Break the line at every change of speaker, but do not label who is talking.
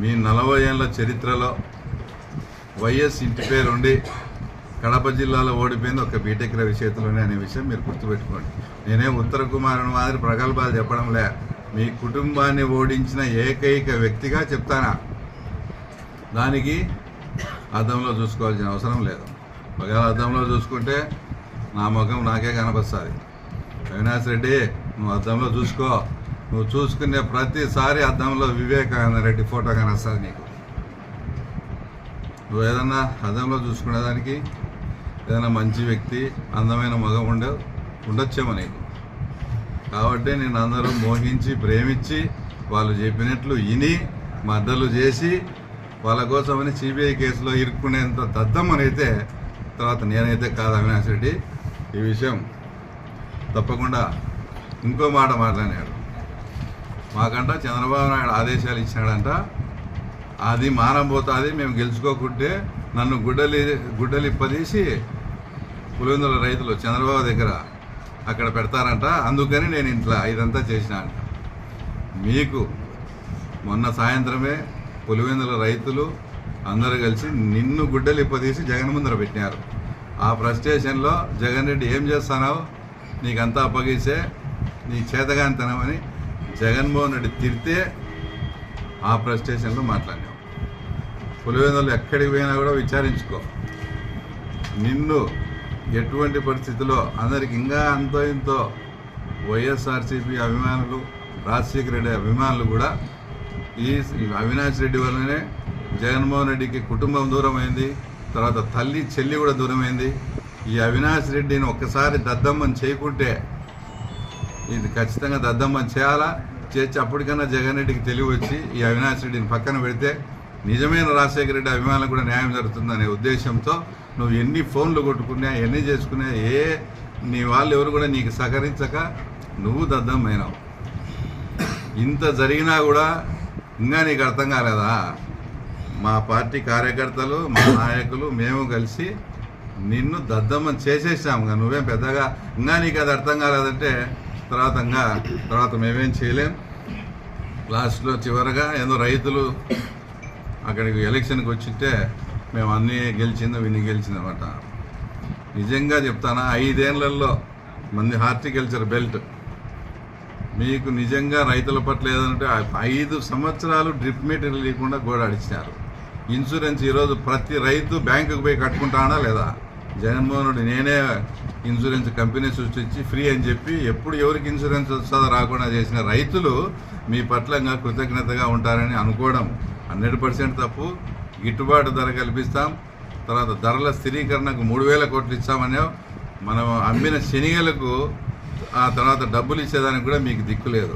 మీ నలభై ఏళ్ళ చరిత్రలో వైఎస్ ఇంటి పేరు ఉండి కడప జిల్లాలో ఓడిపోయింది ఒక బీటెక్ రవి చేతిలోనే అనే విషయం మీరు గుర్తుపెట్టుకోండి. నేనే ఉత్తర కుమారుని మాదిరి ప్రగల్భాలు చెప్పడంలే మీ కుటుంబాన్ని ఓడించిన ఏకైక వ్యక్తిగా చెప్తానా? దానికి అద్దంలో చూసుకోవాల్సిన అవసరం లేదు. ఒకవేళ అద్దంలో చూసుకుంటే నా ముఖం నాకే కనపస్తుంది. అవినాష్ రెడ్డి నువ్వు అద్దంలో చూసుకో. నువ్వు చూసుకునే ప్రతిసారి అద్దంలో వివేకానంద రెడ్డి ఫోటో కనిస్తుంది నీకు. నువ్వు ఏదన్నా అద్దంలో చూసుకునేదానికి ఏదైనా మంచి వ్యక్తి అందమైన మగం ఉండే ఉండొచ్చేమో నీకు. కాబట్టి నేను అందరూ మోహించి ప్రేమించి వాళ్ళు చెప్పినట్లు విని మద్దలు చేసి వాళ్ళ కోసమని సిబిఐ కేసులో ఇరుక్కునేంత దద్దమ్మనైతే తర్వాత నేనైతే కాదు అవినాష్ రెడ్డి. ఈ విషయం తప్పకుండా ఇంకో మాట మాట్లాడాడు మాకంట చంద్రబాబు నాయుడు ఆదేశాలు ఇచ్చినాడంట. అది మానం పోతుంది మేము గెలుచుకోకుంటే నన్ను గుడ్డలి గుడ్డలిప్పదీసి పులివెందుల రైతులు చంద్రబాబు దగ్గర అక్కడ పెడతారంట. అందుకని నేను ఇంట్లో ఇదంతా చేసిన అంట. మీకు మొన్న సాయంత్రమే పులివెందుల రైతులు అందరూ కలిసి నిన్ను గుడ్డలిప్పదీసి జగన్ ముందర పెట్టినారు. ఆ ఫ్రస్ట్రేషన్లో జగన్ రెడ్డి ఏం చేస్తున్నావు? నీకంతా అప్పగిస్తే నీ చేతగానితనమని జగన్మోహన్ రెడ్డి తిరితే ఆ ప్రస్టేషన్లో మాట్లాడినావు పులివెందులు ఎక్కడికి పోయినా కూడా విచారించుకో. నిన్ను ఎటువంటి పరిస్థితిలో అందరికి ఇంకా అంతో ఇంతో వైఎస్ఆర్సీపీ అభిమానులు రాజశేఖర రెడ్డి అభిమానులు కూడా ఈ ఈ అవినాష్ రెడ్డి వల్లనే జగన్మోహన్ రెడ్డికి కుటుంబం దూరమైంది తర్వాత తల్లి చెల్లి కూడా దూరమైంది. ఈ అవినాష్ రెడ్డిని ఒక్కసారి దద్దమ్మని చేయకుంటే ఇది ఖచ్చితంగా దద్దమ్మని చేయాలా? చేసి అప్పటికన్నా జగన్ రెడ్డికి తెలివి వచ్చి ఈ అవినాష్ రెడ్డిని పక్కన పెడితే నిజమైన రాజశేఖర రెడ్డి అభిమానులకు కూడా న్యాయం జరుగుతుందనే ఉద్దేశంతో నువ్వు ఎన్ని ఫోన్లు కొట్టుకున్నా ఎన్ని చేసుకున్నా ఏ నీ వాళ్ళు ఎవరు కూడా నీకు సహకరించక నువ్వు దద్దమ్మైనావు ఇంత జరిగినా కూడా ఇంకా నీకు అర్థం కాలేదా? మా పార్టీ కార్యకర్తలు మా నాయకులు మేము కలిసి నిన్ను దద్దమ్మని చేసేసాము నువ్వేం పెద్దగా ఇంకా నీకు అది అర్థం కాలేదంటే తర్వాతంగా తర్వాత మేమేం చేయలేం. లాస్ట్లో చివరగా ఏదో రైతులు అక్కడికి ఎలక్షన్కి వచ్చింటే మేము అన్నీ గెలిచిందో విని గెలిచిందన్నమాట నిజంగా చెప్తానా ఐదేళ్ళలో మంది హార్టికల్చర్ బెల్ట్. మీకు నిజంగా రైతుల పట్ల ఏదంటే ఐదు సంవత్సరాలు డ్రిప్ మీటర్ లేకుండా గోడ అడిచినారు. ఇన్సూరెన్స్ ఈరోజు ప్రతి రైతు బ్యాంకుకు పోయి కట్టుకుంటానా లేదా? జగన్మోహన్ రెడ్డి నేనే ఇన్సూరెన్స్ కంపెనీ సృష్టించి ఫ్రీ అని చెప్పి ఎప్పుడు ఎవరికి ఇన్సూరెన్స్ వస్తుందో రాకుండా చేసిన రైతులు మీ పట్లంగా కృతజ్ఞతగా ఉంటారని అనుకోవడం హండ్రెడ్ పర్సెంట్ తప్పు. గిట్టుబాటు ధర కల్పిస్తాం. తర్వాత ధరల స్థిరీకరణకు మూడు వేల కోట్లు ఇచ్చామనే మనం అమ్మిన శనిగలకు ఆ తర్వాత డబ్బులు ఇచ్చేదానికి కూడా మీకు దిక్కు లేదు.